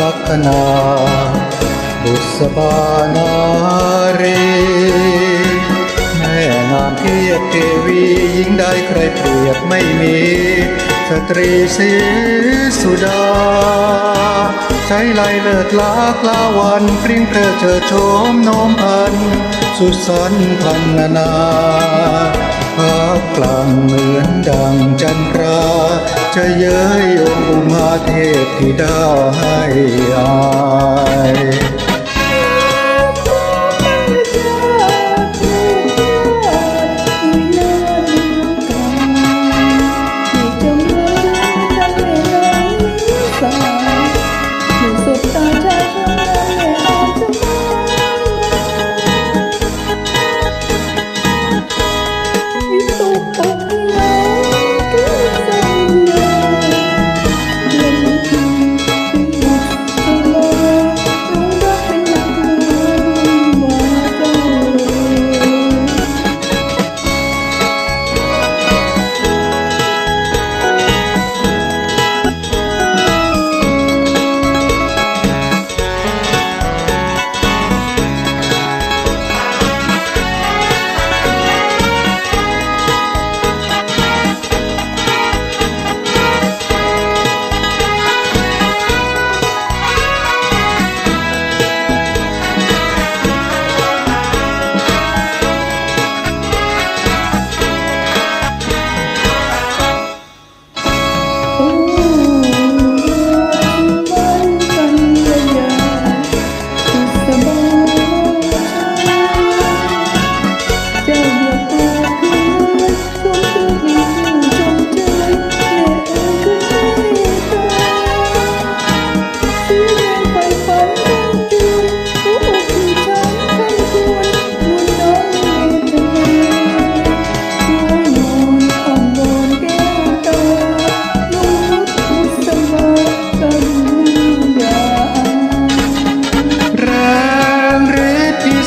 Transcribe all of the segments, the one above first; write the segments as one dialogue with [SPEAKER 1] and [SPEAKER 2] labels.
[SPEAKER 1] ลัคนาบุษบานารีแม่งามเทียบเทวียิ่งได้ใครเปรียบไม่มีสตรีสีสุดา ใช้ไลเลิศลากลาวันปริ้งเพอเจอโชมโน้มพัน สุสันพันนานาภาคกลางเหมือนดังจันทรา จะเย้ยองค์อุมาเทพธิดาให้อาย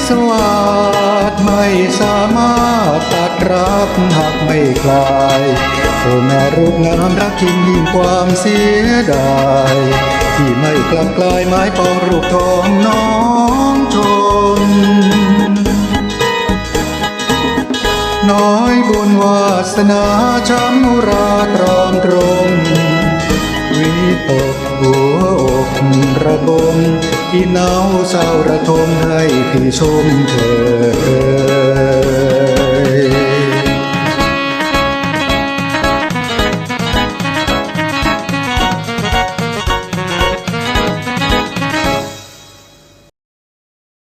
[SPEAKER 1] ทธิ์พิศวาสไม่สามารถตัดรับหักไม่คลายโอ้แม่รูปงามรักจริงยิ่งความเสียดาย ที่ไม่กลับกลายไม้ปองรูปทองน้องชน น้อยบุญวาสนาช้ำราตรอมตรง วิตกหัวอกระบม ที่เนาเศร้าระทมให้พี่ชมเธอ